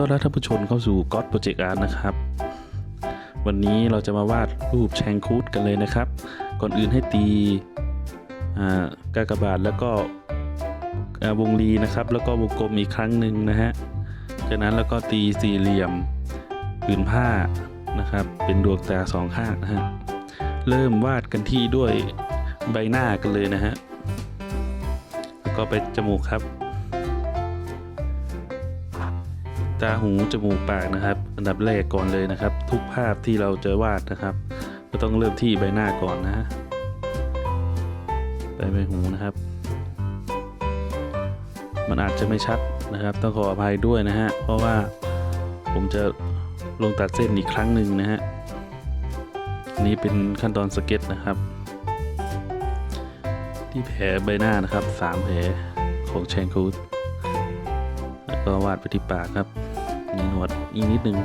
ต้อนรับท่านผู้ชมเข้าสู่ God Project Art นะครับ วันนี้เราจะมาวาดรูปแชงคูดกันเลยนะครับ ก่อนอื่นให้ตีกากบาทแล้วก็วงรีนะครับ แล้วก็วงกลมอีกครั้งหนึ่งนะฮะ จากนั้นแล้วก็ตีสี่เหลี่ยมผืนผ้านะครับ เป็นดวงตาสองข้างนะฮะ เริ่มวาดกันที่ด้วยใบหน้ากันเลยนะฮะ แล้วก็ไปจมูกครับ ตาหูจมูกปากนะครับ อันดับแรกก่อนเลยนะครับ ทุกภาพที่เราจะวาดนะครับ ก็ต้องเริ่มที่ใบหน้าก่อนนะฮะไปใบหูนะครับ มันอาจจะไม่ชัดนะครับ ต้องขออภัยด้วยนะฮะ เพราะว่าผมจะลงตัดเส้นอีกครั้งหนึ่งนะฮะนนี้เป็นขั้นตอนสเก็ตนะครับ ที่แผลใบหน้านะครับสามแผลของแชงคูดแล้วก็วาดไปที่ปากครับ อีกนิดนึง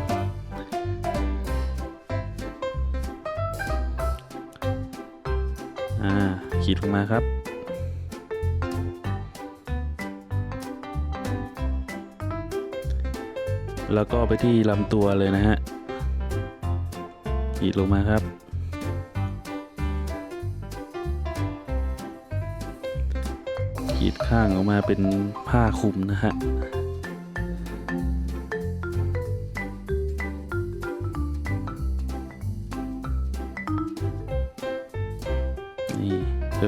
อ่าขีดลงมาครับ แล้วก็ไปที่ลำตัวเลยนะฮะขีดลงมาครับขีดข้างออกมาเป็นผ้าคลุมนะฮะ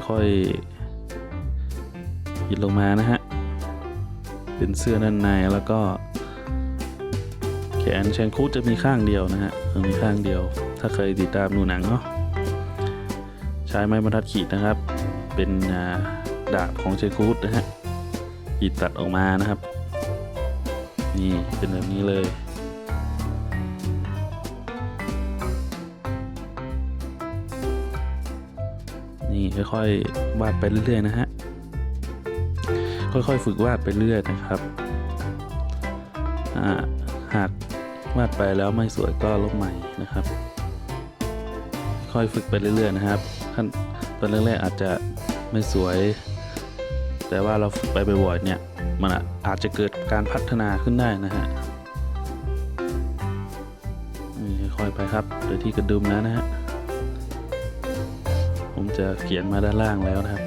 ค่อยๆหยิดลงมานะฮะ เป็นเสื้อด้านในแล้วก็แขนแชงคูจะมีข้างเดียวนะฮะมีข้างเดียว ถ้าเคยติดตามดูหนังเนาะใช้ไม้บรรทัดขีดนะครับ เป็นดาบของเชงคูดนะฮะขีดตัดออกมานะครับ นี่เป็นแบบนี้เลย ค่อยๆวาดไปเรื่อยๆนะฮะค่อยๆฝึกวาดไปเรื่อยนะครับอ่าหากวาดไปแล้วไม่สวยก็ลบใหม่นะครับ ค่อยฝึกไปเรื่อยๆนะครับขั้นตอนแรกๆอาจจะไม่สวย แต่ว่าเราฝึกไปบ่อยๆเนี่ยมันอาจจะเกิดการพัฒนาขึ้นได้นะฮะค่อยๆไปครับโดยที่กระดุมแล้วนะฮะ ผมจะเขียนมาด้านล่างแล้วนะครับ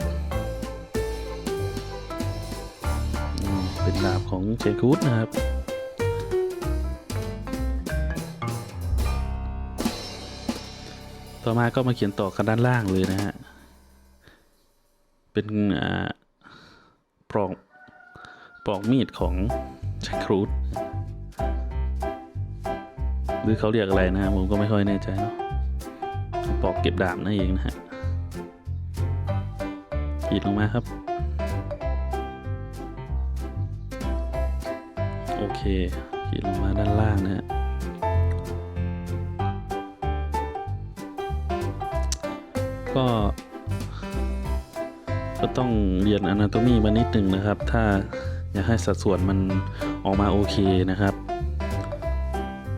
เป็นดาบของเชคูดนะครับต่อมาก็มาเขียนต่อกันด้านล่างเลยนะฮะ เป็นปลอกปลอกมีดของเชคครูดหรือเขาเรียกอะไรนะฮะผมก็ไม่ค่อยแน่ใจเนาะปลอกเก็บดาบนั่นเองนะฮะ ขีดลงมาครับ โอเคขีดลงมาด้านล่างนะฮะก็ก็ต้องเรียน Anatomy มานิดหนึ่งนะครับ ถ้าอยากให้สัดส่วนมันออกมาโอเคนะครับ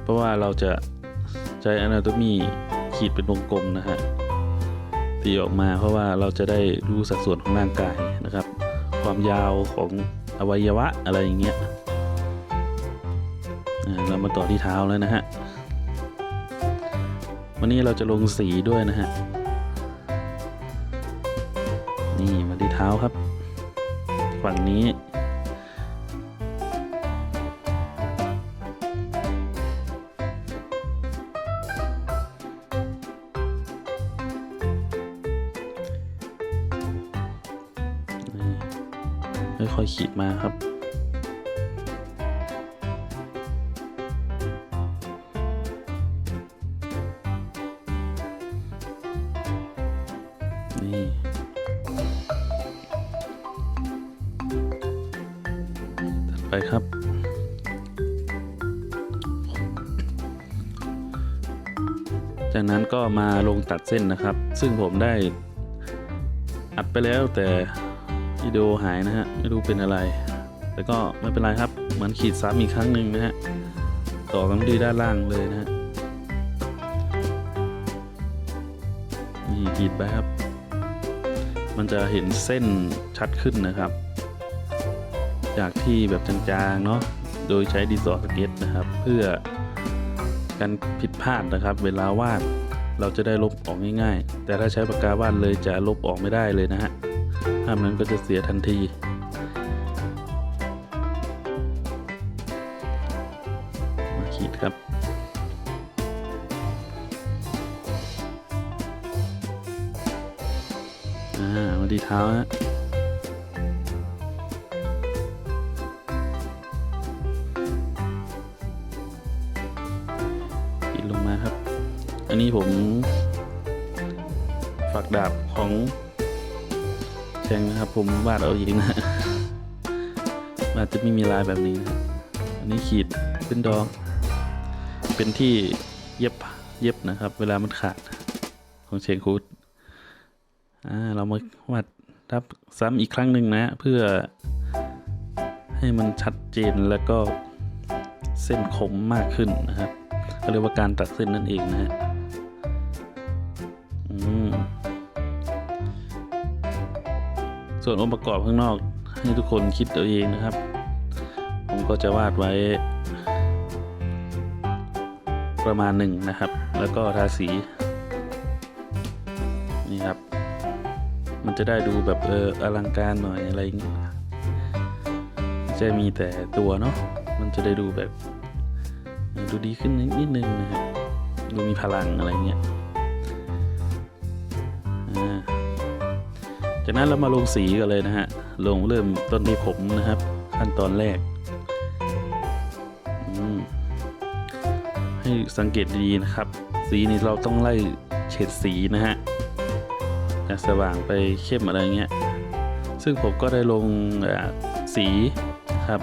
เพราะว่าเราจะใช้ Anatomy ขีดเป็นวงกลมนะฮะ ตีออกมาเพราะว่าเราจะได้รู้สัดส่วนของร่างกายนะครับ ความยาวของอวัยวะอะไรอย่างเงี้ยอ่าเรามาต่อที่เท้าแล้วนะฮะวันนี้เราจะลงสีด้วยนะฮะนี่มาที่เท้าครับ ฝั่งนี้ จากนั้นก็มาลงตัดเส้นนะครับ ซึ่งผมได้อัดไปแล้วแต่วิดีโอหายนะฮะไม่รู้เป็นอะไร แต่ก็ไม่เป็นไรครับเหมือนขีดซ้ำอีกครั้งหนึ่งนะฮะต่อกันที่ด้านล่างเลยนะฮะนี่ขีดไปครับ มันจะเห็นเส้นชัดขึ้นนะครับ จากที่แบบจางๆเนาะโดยใช้ดินสอสเก็ตนะครับ เพื่อ การผิดพลาดนะครับ เวลาวาดเราจะได้ลบออกง่ายๆ แต่ถ้าใช้ปากกาวาดเลยจะลบออกไม่ได้เลยนะฮะภาพนั้นก็จะเสียทันที มาขีดครับอ่ามาดีเท้าฮะ นี้ผมฝักดาบของแชงนะครับ ผมวาดเอาเองนะฮะอาจจะไม่มีลายแบบนี้นะอันนี้ขีดเป็นดอก เป็นที่เย็บเย็บนะครับ เวลามันขาดของเชงคูดอ่าเรามาวาดทับซ้ำอีกครั้งหนึ่งนะ เพื่อให้มันชัดเจนแล้วก็เส้นคมมากขึ้นนะครับเรียกว่าการตัดเส้นนั่นเองนะฮะ ส่วนองค์ประกอบข้างนอกให้ทุกคนคิดเอาเองนะครับ ผมก็จะวาดไว้ ประมาณหนึ่งนะครับ แล้วก็ทาสี นี่ครับ มันจะได้ดูแบบเอออลังการหน่อยอะไรอย่างเงี้ยไม่ใช่มีแต่ตัวเนาะมันจะได้ดูแบบดูดีขึ้นนิดนึงนะฮะดูมีพลังอะไรเงี้ยอ่า จากนั้นเรามาลงสีกันเลยนะฮะ ลงเริ่มต้นที่ผมนะครับ ขั้นตอนแรก ให้สังเกตดีนะครับ สีนี้เราต้องไล่เฉดสีนะฮะ จากสว่างไปเข้มอะไรเงี้ย ซึ่งผมก็ได้ลงสีครับ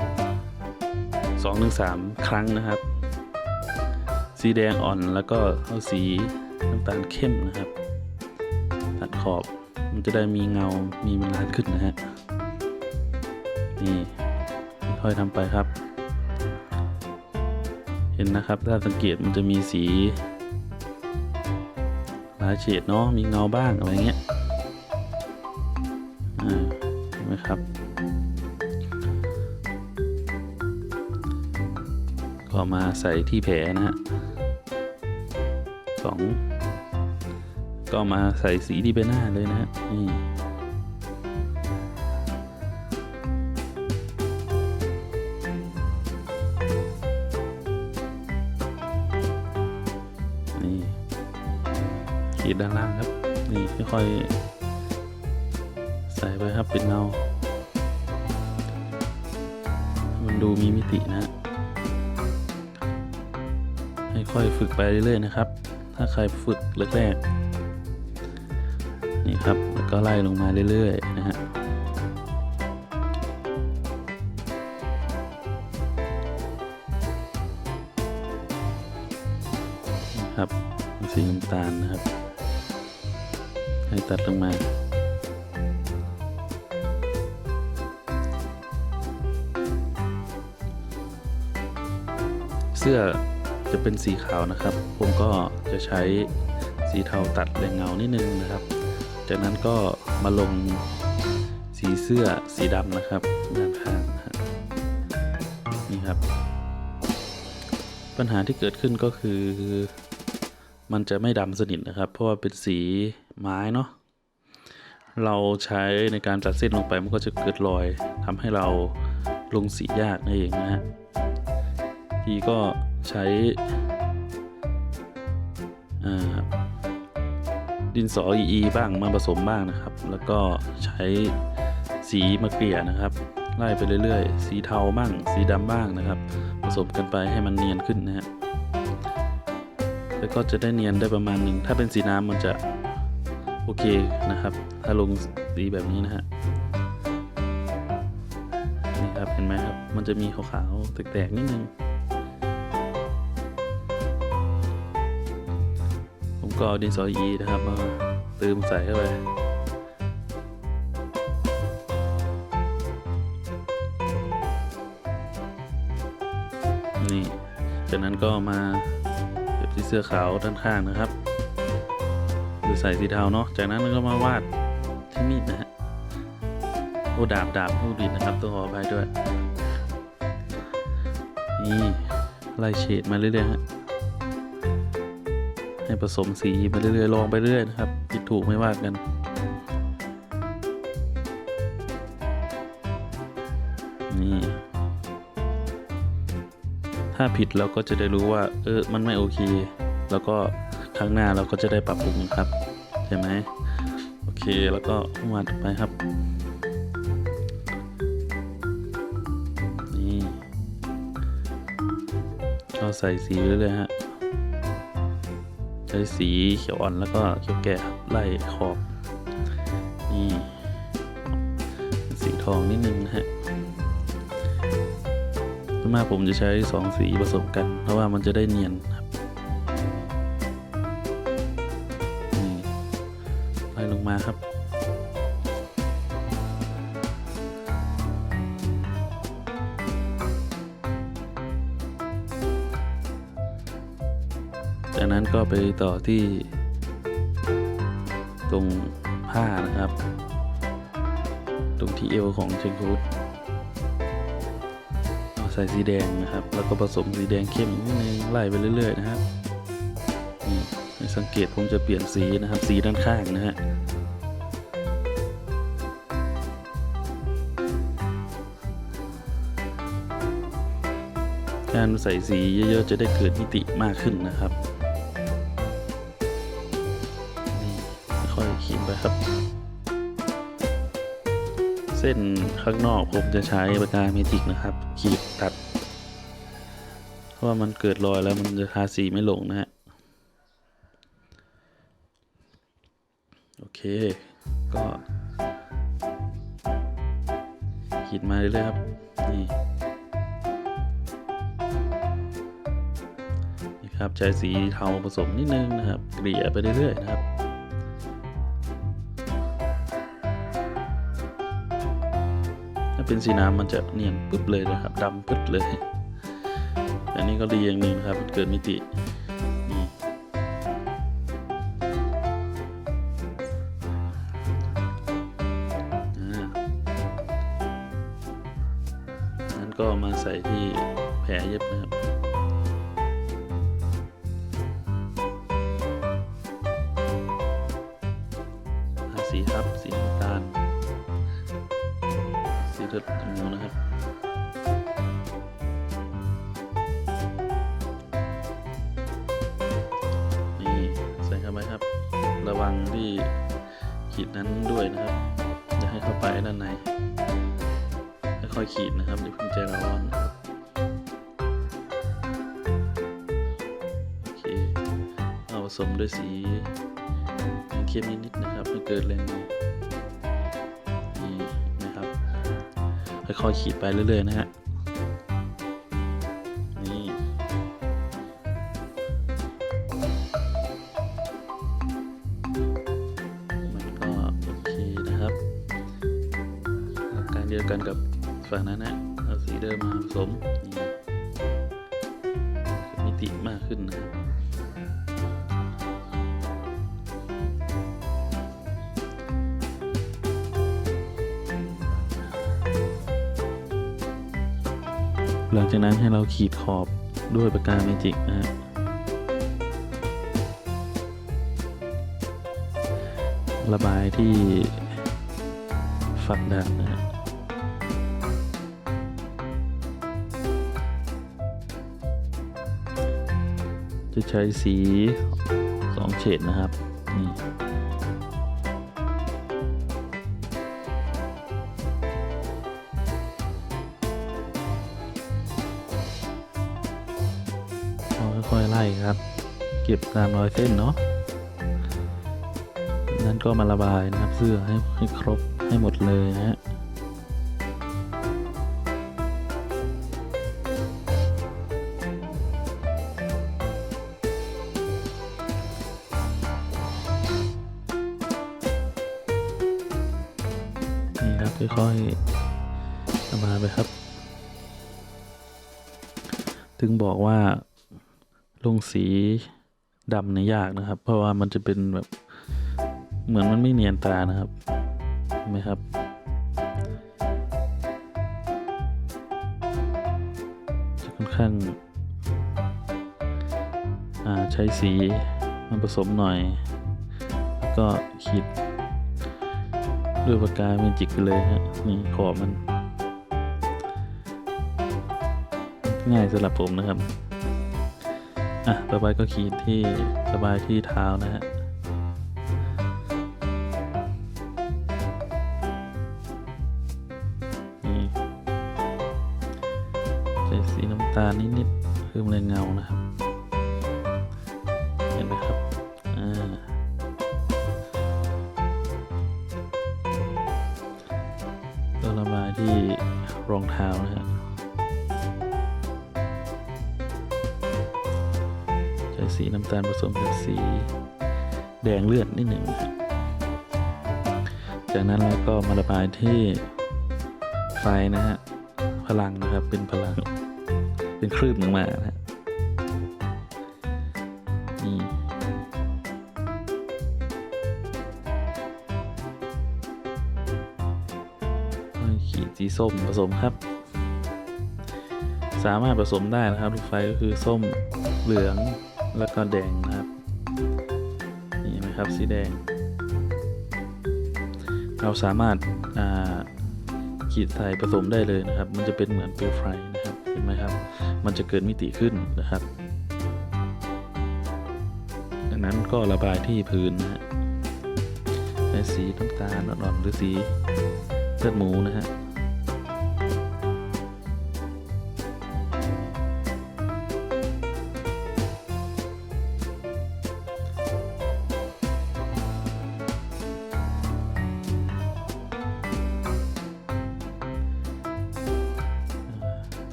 2-3 ครั้งนะครับ สีแดงอ่อนแล้วก็เอาสีน้ำตาลเข้มนะครับ ตัดขอบ จะได้มีเงา มีมันลานขึ้นนะฮะ นี่ค่อยทำไปครับ เห็นนะครับ ถ้าสังเกตมันจะมีสีลายเฉดเนาะ มีเงาบ้างอะไรเงี้ยอ่าเห็นไหมครับก็มาใส่ที่แผลนะฮะสอง ก็มาใส่สีที่ใบหน้าเลยนะฮะนี่นี่ขีดด้านล่างครับ นี่ค่อยๆใส่ไปครับเป็นเงา มันดูมีมิตินะให้ค่อยฝึกไปเรื่อยๆนะครับ ถ้าใครฝึกแรกๆ นี่ครับแล้วก็ไล่ลงมาเรื่อยๆนะฮะครับสีน้ำตาลนะครับ ให้ตัดลงมาเสื้อจะเป็นสีขาวนะครับ ผมก็จะใช้สีเทาตัดแรงเงานิดนึงนะครับ จากนั้นก็มาลงสีเสื้อสีดำนะครับด้านข้างนี่ครับ ปัญหาที่เกิดขึ้นก็คือ มันจะไม่ดำสนิทนะครับ เพราะว่าเป็นสีไม้เนาะเราใช้ในการตัดเส้นลงไปมันก็จะเกิดรอยทำให้เราลงสียากนั่นเองนะฮะทีก็ใช้อ่า ดินสอ EE บ้างมาผสมบ้างนะครับ แล้วก็ใช้สีมาเกลี่ยนะครับ ไล่ไปเรื่อยๆ สีเทาบ้าง สีดำบ้างนะครับ ผสมกันไปให้มันเนียนขึ้นนะฮะแล้วก็จะได้เนียนได้ประมาณหนึ่งถ้าเป็นสีน้ำมันจะโอเคนะครับ ถ้าลงสีแบบนี้นะฮะนี่ครับเห็นไหมครับ มันจะมีขาวๆแตกๆนิดนึง ก็เอาดินสออีนะครับมาเติมใส่เข้าไปนี่จากนั้นก็มาเก็บที่เสื้อขาวด้านข้างนะครับ หรือใส่สีเทาเนาะจากนั้นก็มาวาดที่มีดนะฮะโอ้ดาบดาบผู้บิดนะครับต้องขออภัยด้วยนี่ไล่เฉดมาเรื่อยๆฮะ ให้ผสมสีมาเรื่อยๆลองไปเรื่อยนะครับผิดถูกไม่ว่ากันนี่ถ้าผิดเราก็จะได้รู้ว่า เออมันไม่โอเค แล้วก็ครั้งหน้าเราก็จะได้ปรับปรุงครับใช่ไหมโอเคแล้วก็วาดไปครับนี่เราใส่สีไปเรื่อยๆฮะ ช้สีเขียวอ่อนแล้วก็เขียวแก่ไล่ขอบนี่สีทองนิดนึงนะฮะส่วนมากผมจะใช้สองสีผสมกัน เพราะว่ามันจะได้เนียน ไปต่อที่ ตรงผ้านะครับ ตรงที่เอวของเชงคูดใส่สีแดงนะครับ แล้วก็ผสมสีแดงเข้มนิดนึงไล่ไปเรื่อย ๆ นะครับนี่สังเกตผมจะเปลี่ยนสีนะครับ สีด้านข้างนะฮะการใส่สีเยอะๆ จะได้เกิดมิติมากขึ้นนะครับ ค่อยๆขีดไปครับ เส้นข้างนอกผมจะใช้ปากกาเมจิกนะครับ ขีดตัด เพราะว่ามันเกิดรอยแล้วมันจะทาสีไม่ลงนะฮะ โอเค ก็ขีดมาเรื่อยๆครับ นี่นี่ครับใช้สีเทาผสมนิดนึงนะครับ เกลี่ยไปเรื่อยๆนะครับ เป็นสีน้ำมันจะเนียนปึ๊บเลยนะครับดำปึ๊บเลย อันนี้ก็ดีอย่างหนึ่งครับเกิดมิติ สีเลือดหมูนะครับนี่ใส่เข้าไปครับ ระวังที่ขีดนั้นด้วยนะครับอย่าให้เข้าไปด้านในค่อยๆขีดนะครับอย่าเพิ่งใจร้อนครับโอเคเอาผสมด้วยสีเข้มนิดๆนะครับไม่เกิดแรง ค่อยๆขีดไปเรื่อยๆนะฮะนี่มันก็โอเคนะครับหลักการเดียวกันกับฝั่งนั้นนะเอาสีเดิมมาผสมนี่มิติมากขึ้นนะครับ หลังจากนั้นให้เราขีดขอบด้วยปากกาเมจิกนะฮะระบายที่ฝักดาบนะฮะจะใช้สีสองเฉดนะครับนี่ ล่ครับ เก็บตามรอยเส้นเนาะนั้นก็มาระบายนะครับเสื้อให้ให้ครบให้หมดเลยนะฮะนี่ครับค่อยๆระบายไปครับ ถึงบอกว่า ลงสีดำเนี่ยยากนะครับ เพราะว่ามันจะเป็นแบบเหมือนมันไม่เนียนตานะครับเห็นไหมครับจะค่อนข้างใช้สีมันผสมหน่อย ก็ขีดด้วยปากกาเมจิกไปเลยฮะนี่ขอบมัน ง่ายสำหรับผมนะครับ อะต่อไปก็ขีดที่สบายที่เท้านะฮะนี่ใส่สีน้ำตาลนิดๆเพิ่มแรงเงานะครับ สีแดงเลือดนิดหนึ่ง จากนั้นเราก็มาระบายที่ไฟนะฮะ พลังนะครับ เป็นพลัง เป็นคลื่นออกมานะฮะนี่ขีดสีส้มผสมครับ สามารถผสมได้นะครับ ลูกไฟก็คือส้มเหลืองแล้วก็แดงนะครับ เห็นไหมครับ สีแดง เราสามารถขีดใส่ผสมได้เลยนะครับ มันจะเป็นเหมือนเปลวไฟนะครับ เห็นไหมครับ มันจะเกิดมิติขึ้นนะครับ ดังนั้นก็ระบายที่พื้นนะฮะในสีน้ำตาลอ่อนๆหรือสีเลือดหมูนะฮะ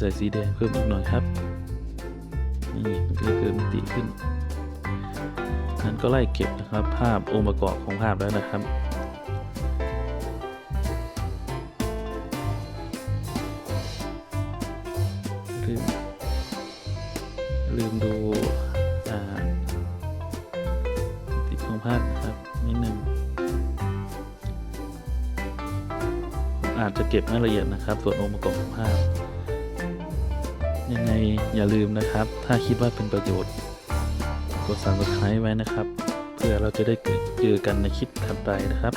ใส่สีแดงเพิ่มอีกหน่อยครับนี่มันก็จะเกิดมิติขึ้น นั้นก็ไล่เก็บนะครับภาพองค์ประกอบของภาพแล้วนะครับลืมลืมดูอ่าติดของภาพครับนิดหนึ่งอาจจะเก็บไม่ละเอียดนะครับส่วนองค์ประกอบของภาพ ยังไงอย่าลืมนะครับ ถ้าคิดว่าเป็นประโยชน์ กด subscribe ไว้นะครับ เพื่อเราจะได้เจอกันในคลิปถัดไปนะครับ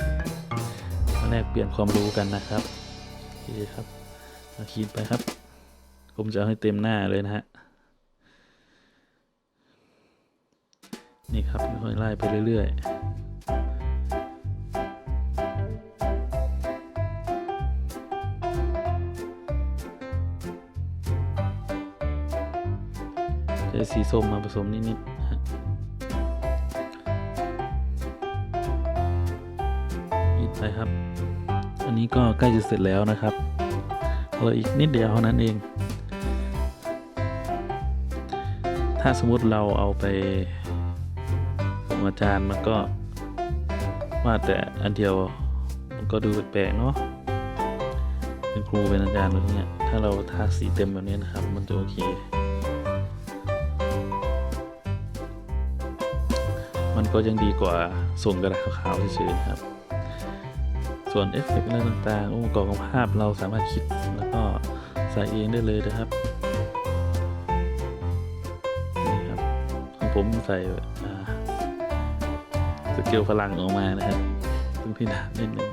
มาแลกเปลี่ยนความรู้กันนะครับโอเคครับมาขีดไปครับ ผมจะเอาให้เต็มหน้าเลยนะฮะนี่ครับค่อยไล่ไปเรื่อย ๆ ช้สีส้มมาผสมนิดๆนะฮะยิดไปครับ อันนี้ก็ใกล้จะเสร็จแล้วนะครับเหลืออีกนิดเดียวเท่านั้นเอง ถ้าสมมติเราเอาไปส่งอาจารย์มันก็ว่าแต่อันเดียวมันก็ดูแปลกๆเนาะเป็นครูเป็นอาจารย์แบบเนี้ยถ้าเราทาสีเต็มแบบนี้นะครับ มันจะโอเค มันก็ยังดีกว่าส่งกระดาษขาวๆเฉยๆครับ ส่วนเอฟเฟกต์อะไรต่างๆองค์ประกอบของภาพเราสามารถคิดแล้วก็ใส่เองได้เลยนะครับนี่ครับของผมใส่สเกลพลังออกมานะครับต้องพิจารณานิดนึง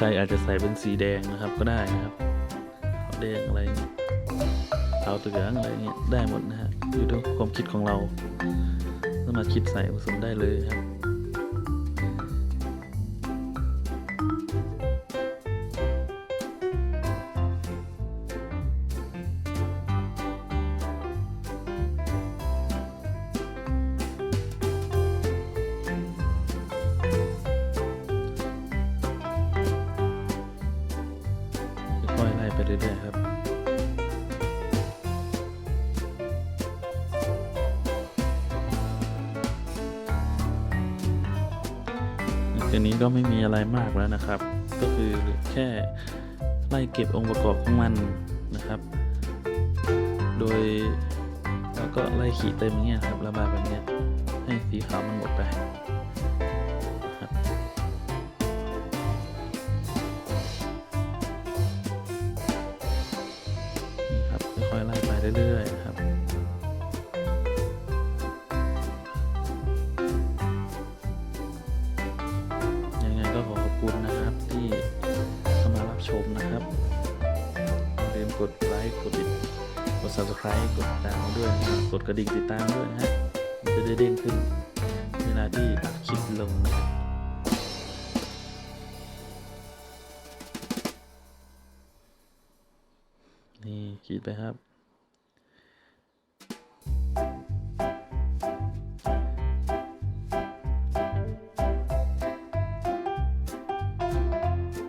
ครอาจจะใส่เป็นสีแดงนะครับก็ได้นะครับขาวแดงอะไรเขาวเหลืองอะไรเงี้ยได้หมดนะฮะอยู่ที่ความคิดของเราสามารถคิดใส่ผสมได้เลยครับ ทีนี้ก็ไม่มีอะไรมากแล้วนะครับ ก็คือแค่ไล่เก็บองค์ประกอบของมันนะครับ โดยเราก็ไล่ขีดเต็มเงี้ยครับระบายแบบเนี้ยให้สีขาวมันหมดไปนี่ครับค่อยๆไล่ไปเรื่อยๆนะครับ subscribe กดติดตามด้วยนะครับกดกระดิ่งติดตามด้วยนะฮะมันจะได้เด้งขึ้น เวลาที่อัดคลิปลงนะครับนี่ขีดไปครับ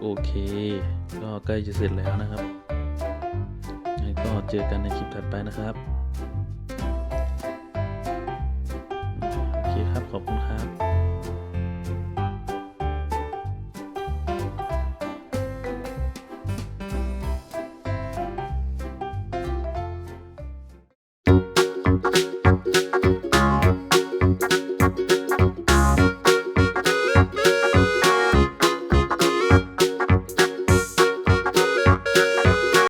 โอเค ก็ใกล้จะเสร็จแล้วนะครับ เจอกันในคลิปถัดไปนะครับโอเคครับขอบคุณครับ